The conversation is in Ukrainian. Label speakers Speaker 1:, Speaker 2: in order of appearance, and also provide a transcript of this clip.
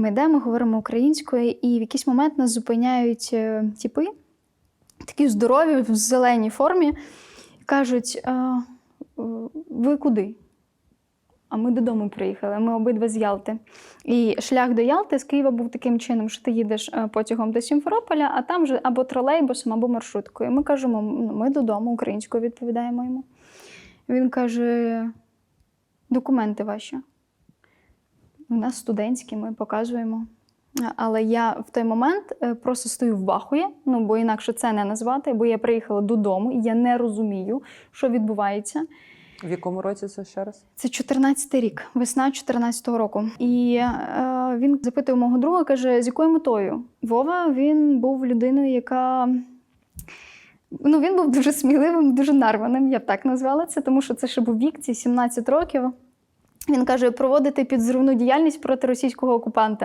Speaker 1: ми йдемо, говоримо українською, і в якийсь момент нас зупиняють е, тіпи, такі здорові, в зеленій формі, і кажуть: «А, е, ви куди? А ми додому приїхали. Ми обидва з Ялти. І шлях до Ялти з Києва був таким чином, що ти їдеш е, потягом до Сімферополя, а там вже або тролейбусом, або маршруткою. Ми кажемо, «Ну, ми додому, українською відповідаємо йому. Він каже: документи ваші. У нас студентські, ми показуємо. Але я в той момент е, просто стою в бахуї, ну бо інакше це не назвати, бо я приїхала додому, і я не розумію, що відбувається.
Speaker 2: В якому році це ще раз?
Speaker 1: Це 14 рік, весна 14-го року. І е, він запитує мого друга, каже, з якою метою? Вова він був людиною, яка. Ну, він був дуже сміливим, дуже нарваним, я б так назвала це, тому що це ще був вік, ці 17 років. Він каже, проводити підзривну діяльність проти російського окупанта.